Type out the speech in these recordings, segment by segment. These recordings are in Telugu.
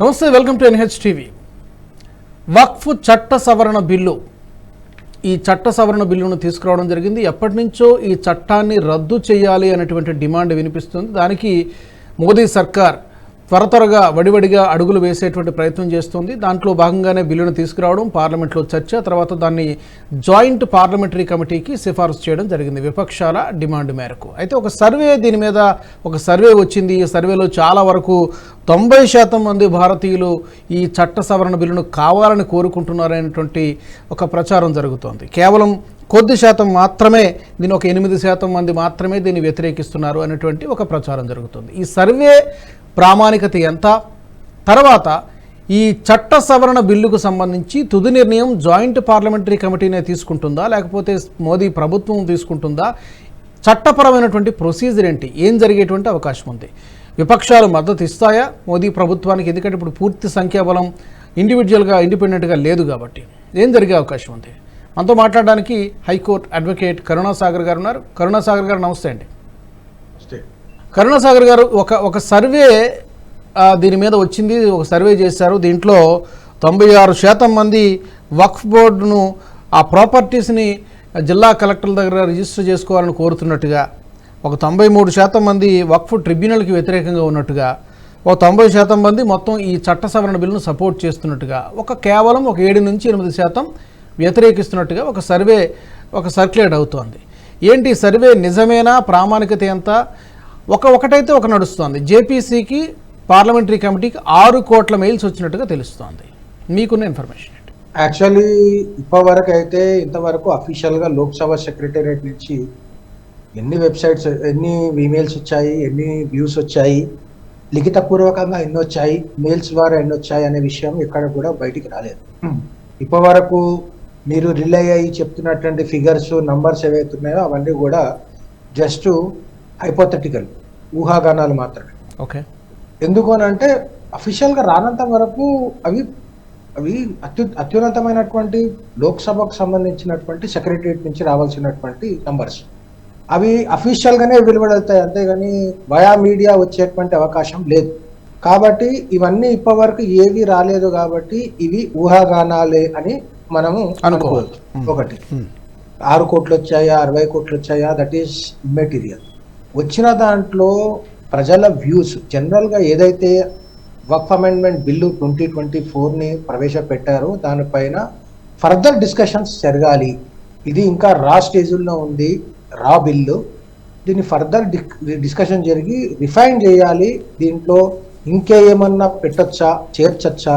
నమస్తే welcome to NH TV. Waqf చట్ట సవరణ బిల్లు. ఈ చట్ట సవరణ బిల్లును తీసుకురావడం జరిగింది. ఎప్పటి నుంచో ఈ చట్టాన్ని రద్దు చేయాలి అనేటువంటి డిమాండ్ వినిపిస్తుంది. దానికి మోదీ సర్కార్ త్వర త్వరగా వడివడిగా అడుగులు వేసేటువంటి ప్రయత్నం చేస్తుంది. దాంట్లో భాగంగానే బిల్లును తీసుకురావడం పార్లమెంట్లో చర్చ తర్వాత దాన్ని జాయింట్ పార్లమెంటరీ కమిటీకి సిఫార్సు చేయడం జరిగింది విపక్షాల డిమాండ్ మేరకు. అయితే ఒక సర్వే దీని మీద ఒక సర్వే వచ్చింది. ఈ సర్వేలో చాలా వరకు తొంభై శాతం మంది భారతీయులు ఈ చట్ట సవరణ బిల్లును కావాలని కోరుకుంటున్నారనేటువంటి ఒక ప్రచారం జరుగుతోంది. కేవలం కొద్ది శాతం మాత్రమే దీని ఒక ఎనిమిది శాతం మంది మాత్రమే దీన్ని వ్యతిరేకిస్తున్నారు అనేటువంటి ఒక ప్రచారం జరుగుతుంది. ఈ సర్వే ప్రామాణికత ఎంత? తర్వాత ఈ చట్ట సవరణ బిల్లుకు సంబంధించి తుది నిర్ణయం జాయింట్ పార్లమెంటరీ కమిటీనే తీసుకుంటుందా? లేకపోతే మోదీ ప్రభుత్వం తీసుకుంటుందా? చట్టపరమైనటువంటి ప్రొసీజర్ ఏంటి? ఏం జరిగేటువంటి అవకాశం ఉంది? విపక్షాలు మద్దతు ఇస్తాయా? మోదీ ప్రభుత్వానికి ఎందుకంటే ఇప్పుడు పూర్తి సంఖ్యాబలం ఇండివిజువల్గా ఇండిపెండెంట్గా లేదు కాబట్టి. ఏం జరిగే అవకాశం ఉంది? మనతో మాట్లాడడానికి హైకోర్టు అడ్వకేట్ కరుణాసాగర్ గారు ఉన్నారు. కరుణాసాగర్ గారు నమస్తే అండి. కరుణాసాగర్ గారు ఒక ఒక సర్వే దీని మీద వచ్చింది ఒక సర్వే చేశారు. దీంట్లో తొంభై ఆరు శాతం మంది వక్ఫ్ బోర్డును ఆ ప్రాపర్టీస్ని జిల్లా కలెక్టర్ల దగ్గర రిజిస్టర్ చేసుకోవాలని కోరుతున్నట్టుగా ఒక తొంభై మూడు శాతం మంది వక్ఫ్ ట్రిబ్యునల్కి వ్యతిరేకంగా ఉన్నట్టుగా ఒక తొంభై శాతం మంది మొత్తం ఈ చట్ట సవరణ బిల్లును సపోర్ట్ చేస్తున్నట్టుగా ఒక కేవలం ఒక ఏడు నుంచి ఎనిమిది శాతం వ్యతిరేకిస్తున్నట్టుగా ఒక సర్వే ఒక సర్క్యులేట్ అవుతోంది. ఏంటి ఈ సర్వే నిజమేనా ప్రామాణికత ఎంత? ఒక ఒకటైతే ఒక నడుస్తోంది. జేపీసీకి పార్లమెంటరీ కమిటీకి ఆరు కోట్ల మెయిల్స్ వచ్చినట్టుగా తెలుస్తోంది. మీకున్న ఇన్ఫర్మేషన్ ఏంటి? యాక్చువల్లీ ఇప్పటివరకు అయితే ఇంతవరకు అఫీషియల్గా లోక్సభ సెక్రటేరియట్ నుంచి ఎన్ని వెబ్సైట్స్ ఎన్ని ఈమెయిల్స్ వచ్చాయి ఎన్ని వ్యూస్ వచ్చాయి లిఖిత పూర్వకంగా ఎన్ని వచ్చాయి మెయిల్స్ ద్వారా ఎన్ని వచ్చాయి అనే విషయం ఎక్కడ కూడా బయటికి రాలేదు. ఇప్పటివరకు మీరు రిలే అయ్యి చెప్తున్నటువంటి ఫిగర్స్ నంబర్స్ ఏవైతే ఉన్నాయో అవన్నీ కూడా జస్ట్ హైపోథెటికల్ ఊహాగానాలు మాత్రమే. ఓకే. ఎందుకు అని అంటే అఫీషియల్గా రానంత వరకు అవి అవి అత్యు అత్యున్నతమైనటువంటి లోక్సభకు సంబంధించినటువంటి సెక్రటరియట్ నుంచి రావాల్సినటువంటి నంబర్స్. అవి అఫీషియల్గానే వెలువడతాయి అంతేగాని వయా మీడియా వచ్చేటువంటి అవకాశం లేదు. కాబట్టి ఇవన్నీ ఇప్పటివరకు ఏవి రాలేదు కాబట్టి ఇవి ఊహాగానాలే అని మనము. అనుకోవచ్చు ఒకటి. ఆరు కోట్లు వచ్చాయా అరవై కోట్లు వచ్చాయా దట్ ఈస్ మెటీరియల్ వచ్చిన దాంట్లో ప్రజల వ్యూస్ జనరల్గా ఏదైతే Waqf amendment bill twenty twenty ఫోర్ని ప్రవేశపెట్టారో దానిపైన ఫర్దర్ డిస్కషన్స్ జరగాలి. ఇది ఇంకా రా స్టేజుల్లో ఉంది రా బిల్లు. దీన్ని ఫర్దర్ డిస్కషన్ జరిగి రిఫైన్ చేయాలి. దీంట్లో ఇంకే ఏమన్నా పెట్టొచ్చా? చేర్చొచ్చా.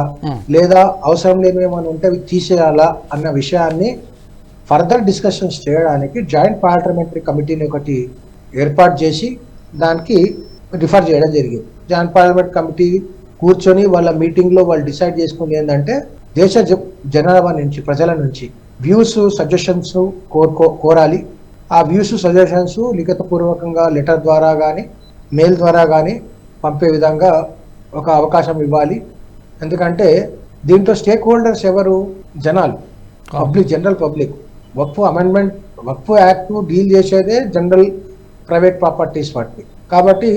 లేదా అవసరం లేని ఏమైనా ఉంటే అవి తీసేయాలా అన్న విషయాన్ని ఫర్దర్ డిస్కషన్స్ చేయడానికి జాయింట్ పార్లమెంటరీ కమిటీని ఒకటి ఏర్పాటు చేసి దానికి రిఫర్ చేయడం జరిగింది. జాయింట్ పార్లమెంట్ కమిటీ కూర్చొని వాళ్ళ మీటింగ్లో వాళ్ళు డిసైడ్ చేసుకుంది ఏంటంటే దేశ జనాభా నుంచి ప్రజల నుంచి వ్యూస్ సజెషన్స్ కోరుకో కోరాలి. ఆ వ్యూస్ సజెషన్స్ లిఖితపూర్వకంగా లెటర్ ద్వారా కానీ మెయిల్ ద్వారా కానీ పంపే విధంగా ఒక అవకాశం ఇవ్వాలి. ఎందుకంటే దీంట్లో స్టేక్ హోల్డర్స్ ఎవరు? జనాలు. Public general public. Waqf amendment Waqf act deal చేసేదే జనరల్ ప్రైవేట్ ప్రాపర్టీస్ వాటికి కాబట్టి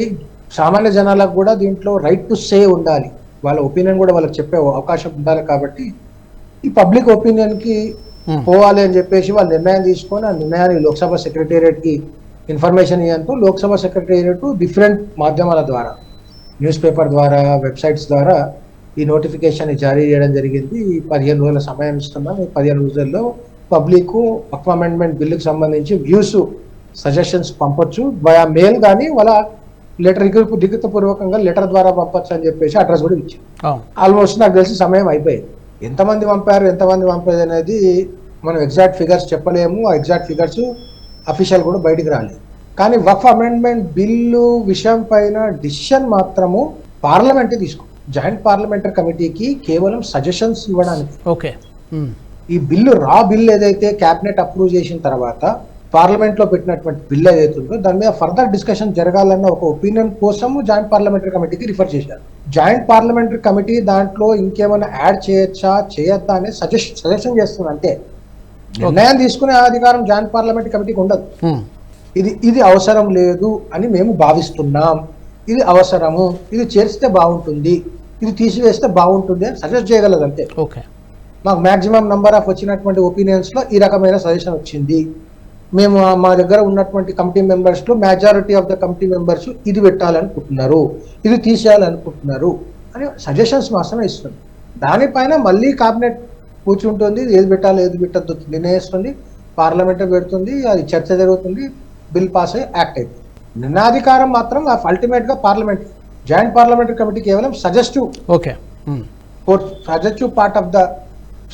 సామాన్య జనాలకు కూడా దీంట్లో రైట్ టు సే ఉండాలి. వాళ్ళ ఒపీనియన్ కూడా వాళ్ళకి చెప్పే అవకాశం ఉండాలి కాబట్టి ఈ పబ్లిక్ ఒపీనియన్కి Hmm. పోవాలి అని చెప్పేసి వాళ్ళు నిర్ణయం తీసుకొని ఆ నిర్ణయాన్ని లోక్సభ సెక్రటేరియట్కి ఇన్ఫర్మేషన్ ఇవ్వడంతో లోక్సభ సెక్రటేరియట్ డిఫరెంట్ మాధ్యమాల ద్వారా. న్యూస్ పేపర్ ద్వారా వెబ్సైట్స్ ద్వారా ఈ నోటిఫికేషన్ జారీ చేయడం జరిగింది. ఈ పదిహేను రోజుల సమయం ఇస్తున్నాం. ఈ పదిహేను రోజుల్లో పబ్లిక్ వక్ఫ్ అమెండ్మెంట్ బిల్లుకి సంబంధించి వ్యూస్ సజెషన్స్ పంపొచ్చు. వయా మెయిల్ కానీ వాళ్ళ లెటర్ లిఖితపూర్వకంగా లెటర్ ద్వారా పంపొచ్చు అని చెప్పేసి అడ్రస్ కూడా ఇచ్చింది అవును. ఆల్మోస్ట్ నాకు తెలిసి సమయం అయిపోయింది. ఎంతమంది పంపారు ఎంతమంది పంపేది అనేది మనం ఎగ్జాక్ట్ ఫిగర్స్ చెప్పలేము. ఆ ఎగ్జాక్ట్ ఫిగర్స్ అఫీషియల్ కూడా బయటికి రాలేదు. కానీ వక్ఫ్ అమెండ్మెంట్ బిల్లు విషయం పైన డిసిషన్ మాత్రము పార్లమెంటే తీసుకో. జాయింట్ పార్లమెంటరీ కమిటీకి కేవలం సజెషన్స్ ఇవ్వడానికి. ఓకే. ఉమ్. ఈ బిల్లు రా బిల్ ఏదైతే కేబినెట్ అప్రూవ్ చేసిన తర్వాత పార్లమెంట్లో పెట్టినటువంటి బిల్ ఏదైతే ఉందో దాని మీద ఫర్దర్ డిస్కషన్ జరగాలన్న ఒక ఒపీనియన్ కోసం జాయింట్ పార్లమెంటరీ కమిటీకి రిఫర్ చేశారు. జాయింట్ పార్లమెంటరీ కమిటీ దాంట్లో ఇంకేమైనా యాడ్ చేయొచ్చా చేయొద్దా అని సజెషన్ సజెషన్ చేస్తుంది అంతే. నిర్ణయం తీసుకునే అధికారం జాయింట్ పార్లమెంటరీ కమిటీకి ఉండదు. ఉమ్. ఇది ఇది అవసరం లేదు అని మేము భావిస్తున్నాం. ఇది అవసరము ఇది చేస్తే బాగుంటుంది ఇది తీసివేస్తే బాగుంటుంది అని సజెస్ట్ చేయగలదు అంతే ఓకే. మాకు మాక్సిమం నంబర్ ఆఫ్ వచ్చినటువంటి ఒపీనియన్స్లో ఈ రకమైన సజెషన్ వచ్చింది. మేము మా దగ్గర ఉన్నటువంటి కమిటీ మెంబర్స్లో majority of the committee members ఇది పెట్టాలనుకుంటున్నారు ఇది తీసేయాలనుకుంటున్నారు అని సజెషన్స్ మాత్రమే ఇస్తుంది. దానిపైన మళ్ళీ కేబినెట్ కూర్చుంటుంది ఏది పెట్టాలి ఏది పెట్టద్దు నిర్ణయిస్తుంది పార్లమెంట్ పెడుతుంది అది చర్చ జరుగుతుంది బిల్ పాస్ అయ్యి యాక్ట్ అవుతుంది నినాధికారం మాత్రం అల్టిమేట్గా పార్లమెంట్ జాయింట్ పార్లమెంటరీ కమిటీ కేవలం suggestive okay. Suggestive part of the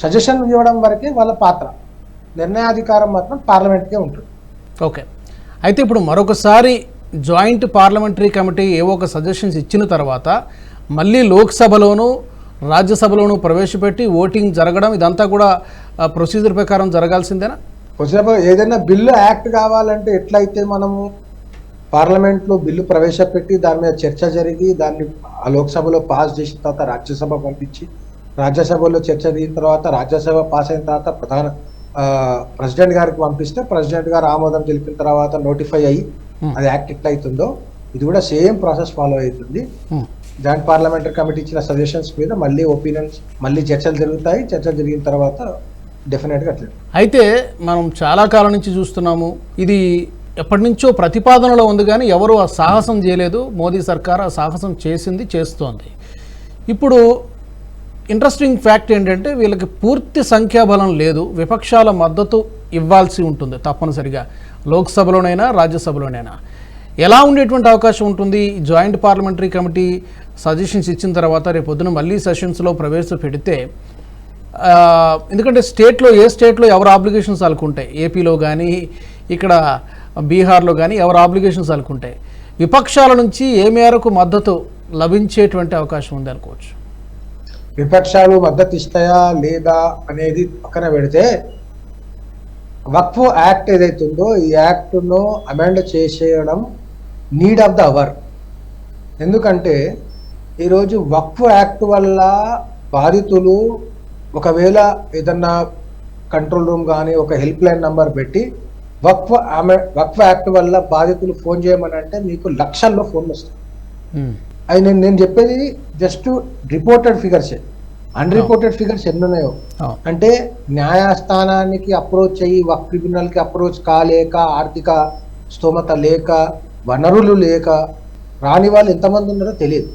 suggestion ఇవ్వడం వరకే వాళ్ళ పాత్ర. నిర్ణయాధికారం మాత్రం పార్లమెంట్కే ఉంటుంది. ఓకే. అయితే ఇప్పుడు మరొకసారి జాయింట్ పార్లమెంటరీ కమిటీ ఏవో ఒక సజెషన్స్ ఇచ్చిన తర్వాత మళ్ళీ లోక్సభలోను రాజ్యసభలోను ప్రవేశపెట్టి ఓటింగ్ జరగడం ఇదంతా కూడా ప్రొసీజర్ ప్రకారం జరగాల్సిందేనా? కొద్దిసేపు ఏదైనా బిల్లు యాక్ట్ కావాలంటే ఎట్లయితే మనము పార్లమెంట్లో బిల్లు ప్రవేశపెట్టి దాని మీద చర్చ జరిగి దాన్ని ఆ లోక్సభలో పాస్ చేసిన తర్వాత రాజ్యసభ పంపించి రాజ్యసభలో చర్చ దిగిన తర్వాత రాజ్యసభ పాస్ అయిన తర్వాత ప్రధాన ప్రెసిడెంట్ గారికి పంపిస్తే ప్రెసిడెంట్ గారు ఆమోదం తెలిపిన తర్వాత నోటిఫై అయ్యి. అది యాక్ట్ ఎట్లా అవుతుందో ఇది కూడా సేమ్ ప్రాసెస్ ఫాలో అవుతుంది. జాయింట్ పార్లమెంటరీ కమిటీ ఇచ్చిన సజెషన్స్ మీద మళ్ళీ ఒపీనియన్స్ మళ్ళీ చర్చలు జరుగుతాయి చర్చలు జరిగిన తర్వాత డెఫినెట్గా అయితే మనం చాలా కాలం నుంచి చూస్తున్నాము ఇది ఎప్పటి నుంచో ప్రతిపాదనలో ఉంది కానీ ఎవరు ఆ సాహసం చేయలేదు. మోదీ సర్కార్ ఆ సాహసం చేసింది చేస్తోంది. ఇప్పుడు ఇంట్రెస్టింగ్ ఫ్యాక్ట్ ఏంటంటే వీళ్ళకి పూర్తి సంఖ్యాబలం లేదు. విపక్షాల మద్దతు ఇవ్వాల్సి ఉంటుంది తప్పనిసరిగా. లోక్సభలోనైనా రాజ్యసభలోనైనా. ఎలా ఉండేటువంటి అవకాశం ఉంటుంది? జాయింట్ పార్లమెంటరీ కమిటీ సజెషన్స్ ఇచ్చిన తర్వాత రేపు పొద్దున మళ్ళీ సెషన్స్లో ప్రవేశపెడితే ఎందుకంటే స్టేట్లో ఏ స్టేట్లో ఎవరు ఆబ్లిగేషన్స్ అలుకుంటాయి ఏపీలో కానీ ఇక్కడ బీహార్లో కానీ ఎవరు ఆబ్లిగేషన్స్ అలుకుంటాయి విపక్షాల నుంచి ఏ మేరకు మద్దతు లభించేటువంటి అవకాశం ఉంది అనుకోవచ్చు. విపక్షాలు మద్దతు ఇస్తాయా లేదా అనేది పక్కన పెడితే వక్ఫ్ యాక్ట్ ఏదైతే ఉందో ఈ యాక్ట్ను అమెండ్ చేసేయడం నీడ్ ఆఫ్ ద అవర్ ఎందుకంటే ఈరోజు వక్ఫ్ యాక్ట్ వల్ల బాధితులు ఒకవేళ ఏదన్నా కంట్రోల్ రూమ్ కానీ ఒక హెల్ప్ లైన్ నంబర్ పెట్టి వక్ఫ్ ఆమె వక్ఫ్ యాక్ట్ వల్ల బాధితులు ఫోన్ చేయమని అంటే మీకు లక్షల్లో ఫోన్లు వస్తాయి. అది నేను నేను చెప్పేది just reported figures unreported figures ఎన్ని ఉన్నాయో. అంటే న్యాయస్థానానికి అప్రోచ్ అయ్యి వక్ ట్రిబ్యునల్కి అప్రోచ్ కాలేక ఆర్థిక స్తోమత లేక వనరులు లేక రాని వాళ్ళు ఎంతమంది ఉన్నారో తెలియదు.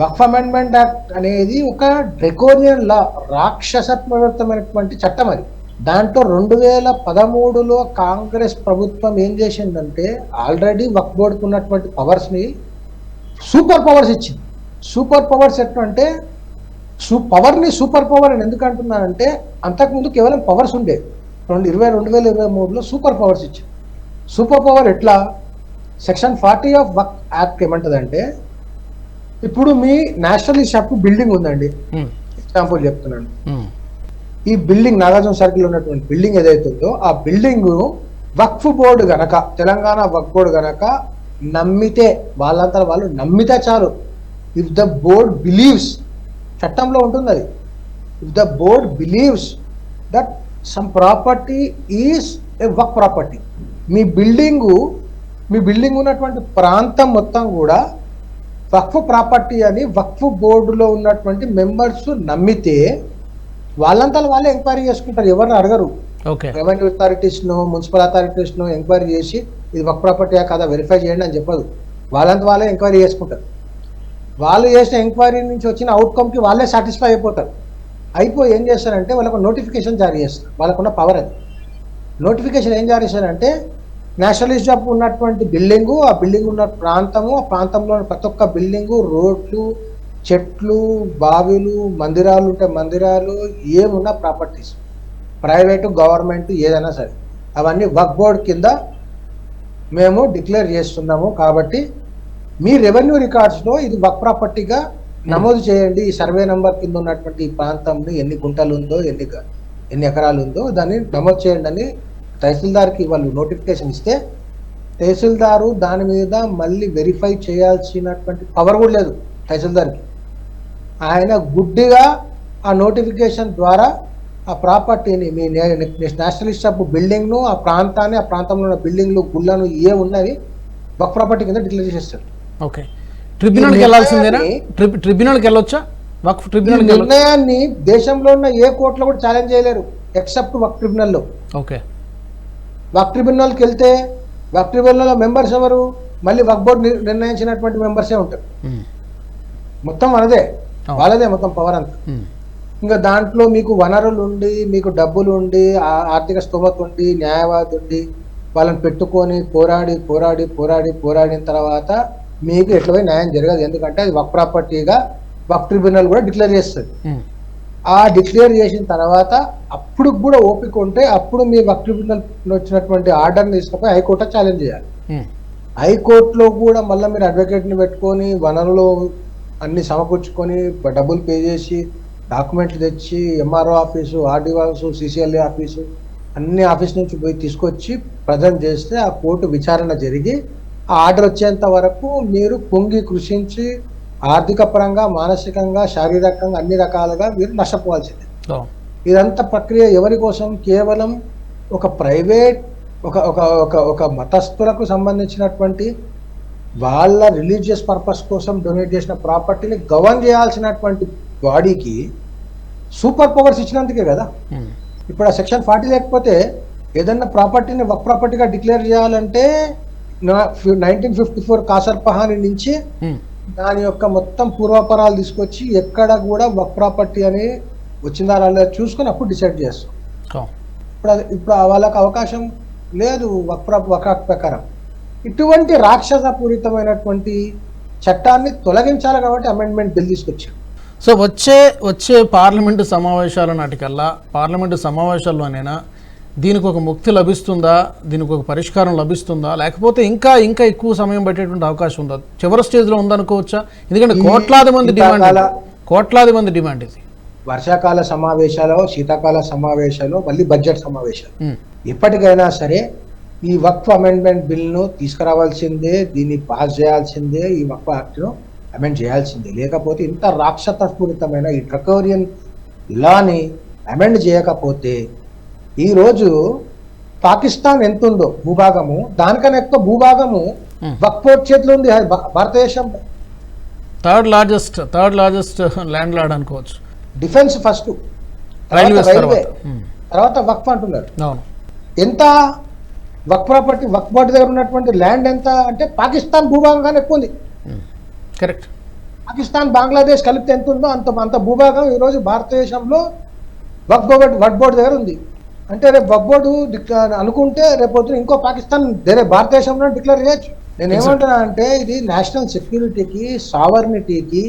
వక్ఫ్ అమెండ్మెంట్ యాక్ట్ అనేది ఒక డ్రెకోనియన్ లా రాక్షసత్వమైనటువంటి చట్టం అది. దాంట్లో రెండు వేల పదమూడులో కాంగ్రెస్ ప్రభుత్వం ఏం చేసిందంటే ఆల్రెడీ వక్ బోర్డుకు ఉన్నటువంటి పవర్స్ని సూపర్ పవర్స్ ఇచ్చింది. సూపర్ పవర్స్ ఎట్లా అంటే సూ పవర్ని సూపర్ పవర్ అని ఎందుకు అంటున్నానంటే అంతకుముందు కేవలం పవర్స్ ఉండే. రెండు ఇరవై రెండు వేల ఇరవై మూడులో సూపర్ పవర్స్ ఇచ్చింది. సూపర్ పవర్ ఎట్లా? Section forty of Waqf act అంటే ఇప్పుడు మీ నేషనల్ షాప్ బిల్డింగ్ ఉందండి. ఎగ్జాంపుల్ చెప్తున్నాను. ఈ బిల్డింగ్ నాగార్జున సర్కిల్ ఉన్నటువంటి బిల్డింగ్ ఏదైతే ఉందో ఆ బిల్డింగ్ వక్ఫ్ బోర్డు గనక తెలంగాణ వక్ఫ్ బోర్డు గనక నమ్మితే వాళ్ళంతా వాళ్ళు నమ్మితే చాలు. ఇఫ్ ద బోర్డ్ బిలీవ్స్ చట్టంలో ఉంటుంది అది if the board believes that some property is a Waqf property me building మీ బిల్డింగ్ ఉన్నటువంటి ప్రాంతం మొత్తం కూడా వక్ఫ్ ప్రాపర్టీ అని వక్ఫ్ బోర్డులో ఉన్నటువంటి మెంబర్స్ నమ్మితే వాళ్ళంతా వాళ్ళే ఎంక్వైరీ చేసుకుంటారు. ఎవరిని అడగరు. ఓకే. రెవెన్యూ అథారిటీస్ను మున్సిపల్ అథారిటీస్ను ఎంక్వైరీ చేసి ఇది వక్ ప్రాపర్టీయా కదా వెరిఫై చేయండి అని చెప్పదు. వాళ్ళంతా వాళ్ళే ఎంక్వైరీ చేసుకుంటారు. వాళ్ళు చేసిన ఎంక్వైరీ నుంచి వచ్చిన అవుట్కమ్కి వాళ్ళే సాటిస్ఫై అయిపోతారు. అయిపోయి ఏం చేస్తారంటే వాళ్ళకు నోటిఫికేషన్ జారీ చేస్తారు. వాళ్ళకున్న పవర్ అది. నోటిఫికేషన్ ఏం జారీ చేశారంటే నేషనలిస్ట్ జాబ్ ఉన్నటువంటి బిల్డింగు ఆ బిల్డింగ్ ఉన్న ప్రాంతము ఆ ప్రాంతంలో ప్రతి ఒక్క బిల్డింగు రోడ్లు చెట్లు బావిలు మందిరాలు ఉంటే మందిరాలు ఏమున్నా ప్రాపర్టీస్. ప్రైవేటు గవర్నమెంట్ ఏదైనా సరే. అవన్నీ వక్ బోర్డ్ కింద మేము డిక్లేర్ చేస్తున్నాము కాబట్టి మీ రెవెన్యూ రికార్డ్స్లో ఇది వర్క్ ప్రాపర్టీగా నమోదు చేయండి. ఈ సర్వే నెంబర్ కింద ఉన్నటువంటి ఈ ప్రాంతంలో ఎన్ని గుంటలు ఉందో ఎన్ని ఎన్ని ఎకరాలు ఉందో దాన్ని నమోదు చేయండి అని తహసీల్దార్కి వాళ్ళు నోటిఫికేషన్ ఇస్తే తహసీల్దారు దాని మీద మళ్ళీ వెరిఫై చేయాల్సినటువంటి పవర్ కూడా లేదు తహసీల్దార్కి. ఆయన గుడ్డిగా ఆ నోటిఫికేషన్ ద్వారా ఆ ప్రాపర్టీని మీ నేషనలిస్ట్ ఆఫ్ బిల్డింగ్ను ఆ ప్రాంతాన్ని ఆ ప్రాంతంలో ఉన్న బిల్డింగ్లు గుళ్ళను ఏ ఉన్నవి వక్ ప్రాపర్టీ కింద డిక్లేర్ చేస్తారు ఓకే. ట్రిబ్యునల్కి వెళ్ళాల్సిందేనా? ట్రిబ్యునల్కి వెళ్ళొచ్చా? వక్ఫ్ వెళ్ళొచ్చా? నిర్ణయాన్ని దేశంలో ఉన్న ఏ కోర్టులో కూడా ఛాలెంజ్ చేయలేరు ఎక్సెప్ట్ వక్ ట్రిబ్యునల్లో. ఓకే. వక్ ట్రిబ్యునల్కి వెళ్తే వక్ ట్రిబ్యునల్ మెంబర్స్ ఎవరు? మళ్ళీ వక్ బోర్డు నిర్- నిర్ణయించినటువంటి మెంబర్సే ఉంటారు. మొత్తం మనదే. వాళ్ళదే మొత్తం పవర్ అంతా. ఇంకా దాంట్లో మీకు వనరులు ఉండి మీకు డబ్బులు ఉండి ఆర్థిక స్తోమత ఉండి న్యాయవాది ఉండి వాళ్ళని పెట్టుకొని పోరాడి పోరాడి పోరాడి పోరాడిన తర్వాత మీకు ఎట్లా న్యాయం జరగదు. ఎందుకంటే అది వక్ ప్రాపర్టీగా వక్ ట్రిబ్యునల్ కూడా డిక్లేర్ చేస్తుంది. ఆ డిక్లేర్ చేసిన తర్వాత అప్పుడు కూడా ఓపిక ఉంటే అప్పుడు మీ వక్ ట్రిబ్యునల్ వచ్చినటువంటి ఆర్డర్ని తీసుకుపోయి హైకోర్టు ఛాలెంజ్ చేయాలి. ఉమ్, హైకోర్టులో కూడా మళ్ళీ మీరు అడ్వకేట్ని పెట్టుకొని వనరులు అన్ని సమకూర్చుకొని డబ్బులు పే చేసి డాక్యుమెంట్లు తెచ్చి MRO office RDO office CCLA office అన్ని ఆఫీస్ నుంచి పోయి తీసుకొచ్చి ప్రజెంట్ చేస్తే ఆ కోర్టు విచారణ జరిగి ఆ ఆర్డర్ వచ్చేంత వరకు మీరు పొంగి కృషించి ఆర్థిక పరంగా మానసికంగా శారీరకంగా అన్ని రకాలుగా మీరు నష్టపోవాల్సిందే. ఇదంతా ప్రక్రియ ఎవరి కోసం? కేవలం ఒక ప్రైవేట్ ఒక ఒక ఒక ఒక మతస్థులకు సంబంధించినటువంటి వాళ్ళ రిలీజియస్ పర్పస్ కోసం డొనేట్ చేసిన ప్రాపర్టీని గవర్న్ చేయాల్సినటువంటి బాడీకి సూపర్ పవర్స్ ఇచ్చినందుకే కదా. ఇప్పుడు ఆ సెక్షన్ ఫార్టీ లేకపోతే ఏదన్నా ప్రాపర్టీని వక్ ప్రాపర్టీగా డిక్లేర్ చేయాలంటే నైన్టీన్ ఫిఫ్టీ ఫోర్ కాసర్ పహాని నుంచి దాని యొక్క మొత్తం పూర్వాపరాలు తీసుకొచ్చి ఎక్కడ కూడా వక్ ప్రాపర్టీ అని వచ్చిందా రాలేదా చూసుకొని అప్పుడు డిసైడ్ చేస్తాం. ఇప్పుడు ఇప్పుడు వాళ్ళకి అవకాశం లేదు వక్ ప్రా ప్రకారం. ఇటువంటి రాక్షసపూరితమైనటువంటి చట్టాన్ని తొలగించాలి కాబట్టి అమెండ్మెంట్ బిల్ తీసుకొచ్చాం. సో వచ్చే వచ్చే పార్లమెంటు సమావేశాల నాటికల్లా పార్లమెంటు సమావేశాల్లోనైనా దీనికి ఒక ముక్తి లభిస్తుందా? దీనికి ఒక పరిష్కారం లభిస్తుందా? లేకపోతే ఇంకా ఇంకా ఎక్కువ సమయం పట్టేటువంటి అవకాశం ఉందా? చివరి స్టేజ్లో ఉందనుకోవచ్చా? ఎందుకంటే కోట్లాది మంది డిమాండ్ కోట్లాది మంది డిమాండ్ ఇది. వర్షాకాల సమావేశాలు శీతాకాల సమావేశాలు మళ్ళీ బడ్జెట్ సమావేశాలు. ఎప్పటికైనా సరే ఈ వక్ఫ్ అమెండ్మెంట్ బిల్ను తీసుకురావాల్సిందే దీన్ని పాస్ చేయాల్సిందే ఈ వక్ఫ్ యాక్ట్ను అమెండ్ చేయాల్సిందే. లేకపోతే ఇంత రాక్షసపూరితమైన ఈ డ్రకోరియన్ లాని అమెండ్ చేయకపోతే ఈరోజు పాకిస్తాన్ ఎంత ఉందో భూభాగము. దానికన్నా ఎక్కువ భూభాగము. వక్ఫ్ చేతిలో ఉంది. భా- భారతదేశం. Third largest third largest landlord అనుకోవచ్చు. Defence first. రైల్వే. తర్వాత. వక్ఫ్ అంటున్నారు. ఎంత వక్ ప్రాపర్టీ వక్ బోర్డు దగ్గర ఉన్నటువంటి ల్యాండ్ ఎంత అంటే పాకిస్తాన్ భూభాగం కానీ ఎక్కువ ఉంది. కరెక్ట్. పాకిస్తాన్ బంగ్లాదేశ్ కలిపితే ఎంత ఉందో అంత అంత భూభాగం ఈరోజు భారతదేశంలో వక్ బోర్డు వక్ బోర్డు దగ్గర ఉంది. అంటే రేపు డిక్- అనుకుంటే రేపు ఇంకో పాకిస్తాన్ వేరే భారతదేశంలో డిక్లేర్ చేయొచ్చు. నేను ఏమంటున్నా అంటే ఇది నేషనల్ సెక్యూరిటీకి సావర్నిటీకి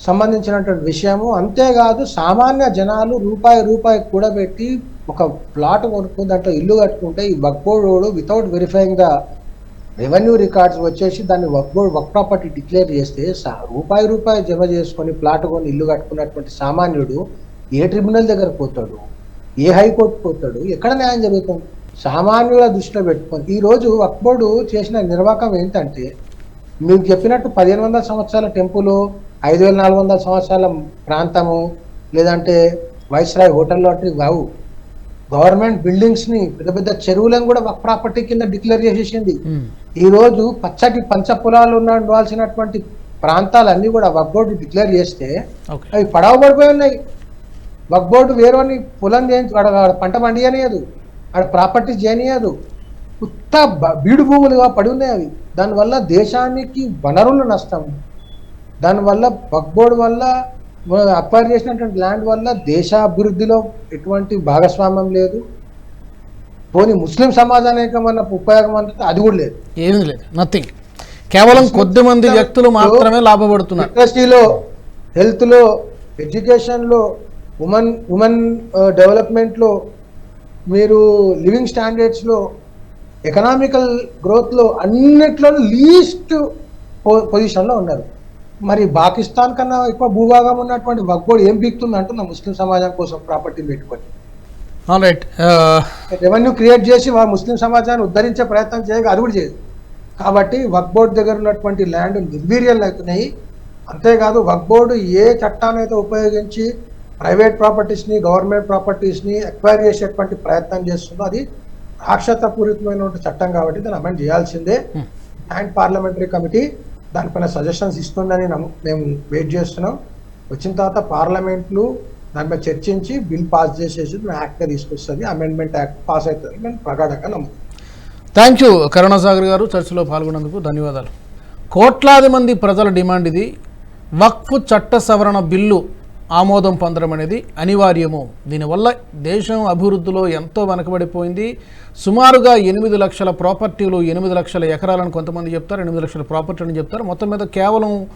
సంబంధించినటువంటి విషయము. అంతేకాదు సామాన్య జనాలు రూపాయి రూపాయి కూడబెట్టి ఒక ప్లాట్ కొనుక్కుని దాంట్లో ఇల్లు కట్టుకుంటే ఈ Waqf board without verifying the revenue records వచ్చేసి దాన్ని వక్ బోర్డ్ వక్ ప్రాపర్టీ డిక్లేర్ చేస్తే రూపాయి రూపాయి జమ చేసుకొని ప్లాట్ కొని ఇల్లు కట్టుకున్నటువంటి సామాన్యుడు ఏ ట్రిబ్యునల్ దగ్గర పోతాడు? ఏ హైకోర్టు పోతాడు? ఎక్కడ న్యాయం జరుగుతుంది? సామాన్యుల దృష్టిలో పెట్టుకొని. ఈ రోజు వక్ బోర్డు చేసిన నిర్వాహకం ఏంటంటే మీకు చెప్పినట్టు పదిహేను వందల సంవత్సరాల టెంపుల్ ఐదు వేల నాలుగు వందల సంవత్సరాల ప్రాంతము లేదంటే వైస్రాయ్ హోటల్ లాంటివి కావు. గవర్నమెంట్ బిల్డింగ్స్ని పెద్ద పెద్ద చెరువులను కూడా వక్ ప్రాపర్టీ కింద డిక్లేర్ చేసేసింది. ఉమ్, ఈ రోజు పచ్చటి పంచ పొలాలు ఉండాల్సినటువంటి ప్రాంతాలన్నీ కూడా వక్ బోర్డు డిక్లేర్ చేస్తే అవి పడవ పడిపోయి ఉన్నాయి. వక్ బోర్డు వేరేని పొలం చేయించి ఆడ పంట పండియనియదు. ఆడ ప్రాపర్టీ చేయనియదు. ఉత్త బ- బీడు భూములుగా పడి ఉన్నాయి అవి. దానివల్ల దేశానికి వనరులు నష్టం. దానివల్ల వక్ బోర్డు వల్ల అక్వైర్ చేసినటువంటి ల్యాండ్ వల్ల దేశాభివృద్ధిలో ఎటువంటి భాగస్వామ్యం లేదు. పోనీ ముస్లిం సమాజానికి ఏమన్నా ఉపయోగం అంటే అది కూడా లేదు. ఏమీ లేదు. నథింగ్ కేవలం కొద్ది మంది వ్యక్తులు మాత్రమే లాభపడుతున్నారు. లిటరసీలో హెల్త్లో ఎడ్యుకేషన్లో ఉమెన్ ఉమెన్ డెవలప్మెంట్లో మీరు లివింగ్ స్టాండర్డ్స్లో ఎకనామికల్ గ్రోత్లో అన్నిట్లో లీస్ట్ పొజిషన్లో ఉన్నారు. మరి పాకిస్తాన్ కన్నా ఎక్కువ భూభాగం ఉన్నటువంటి వక్బోర్డ్ ఏం బీక్తుంది అంటున్నా ముస్లిం సమాజం కోసం ప్రాపర్టీ పెట్టుకొని. రైట్ రెవెన్యూ క్రియేట్ చేసి వారు ముస్లిం సమాజాన్ని ఉద్ధరించే ప్రయత్నం చేయగా అది కూడా చేయదు. కాబట్టి వక్ బోర్డు దగ్గర ఉన్నటువంటి ల్యాండ్ నిర్వీర్యాలు అవుతున్నాయి అంతేకాదు వక్ బోర్డు ఏ చట్టాన్ని అయితే ఉపయోగించి ప్రైవేట్ ప్రాపర్టీస్ని గవర్నమెంట్ ప్రాపర్టీస్ని ఎక్వైర్ చేసేటువంటి ప్రయత్నం చేస్తుందో అది రాక్షసపూరితమైనటువంటి చట్టం కాబట్టి దాన్ని అమెండ్ చేయాల్సిందే. అండ్ పార్లమెంటరీ కమిటీ దానిపైన సజెషన్స్ ఇస్తుందని మేము వెయిట్ చేస్తున్నాం. వచ్చిన తర్వాత పార్లమెంట్లు దానిపై చర్చించి బిల్ పాస్ చేసేసి యాక్ట్ తీసుకొస్తుంది. అమెండ్మెంట్ యాక్ట్ పాస్ అవుతుంది. మేము ప్రగాఢంగా నమ్ముతాం థ్యాంక్ యూ కరుణాసాగర్ గారు. చర్చలో పాల్గొన్నందుకు ధన్యవాదాలు. కోట్లాది మంది ప్రజల డిమాండ్ ఇది. వక్ఫ్ చట్ట సవరణ బిల్లు ఆమోదం పొందడం అనేది అనివార్యము. దీనివల్ల దేశం అభివృద్ధిలో ఎంతో వెనకబడిపోయింది. సుమారుగా ఎనిమిది లక్షల ప్రాపర్టీలు ఎనిమిది లక్షల ఎకరాలను కొంతమంది చెప్తారు ఎనిమిది లక్షల ప్రాపర్టీని చెప్తారు. మొత్తం మీద కేవలం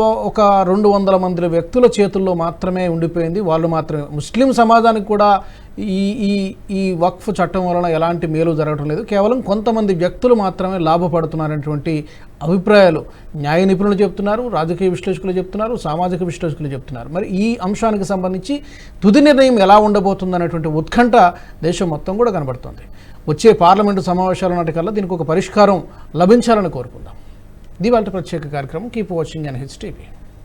ఒక రెండు వందల మంది వ్యక్తుల చేతుల్లో మాత్రమే ఉండిపోయింది. వాళ్ళు మాత్రమే. ముస్లిం సమాజానికి కూడా ఈ ఈ ఈ వక్ఫ్ చట్టం వలన ఎలాంటి మేలు జరగడం లేదు. కేవలం కొంతమంది వ్యక్తులు మాత్రమే లాభపడుతున్నారనేటువంటి అభిప్రాయాలు న్యాయ నిపుణులు చెప్తున్నారు రాజకీయ విశ్లేషకులు చెప్తున్నారు సామాజిక విశ్లేషకులు చెప్తున్నారు. మరి ఈ అంశానికి సంబంధించి తుది నిర్ణయం ఎలా ఉండబోతుంది అనేటువంటి ఉత్కంఠ దేశం మొత్తం కూడా కనబడుతుంది. వచ్చే పార్లమెంటు సమావేశాల నాటికల్లా దీనికి ఒక పరిష్కారం లభించాలని కోరుకుందాం. ఇది ప్రత్యేక కార్యక్రమం. Keep watching and HTV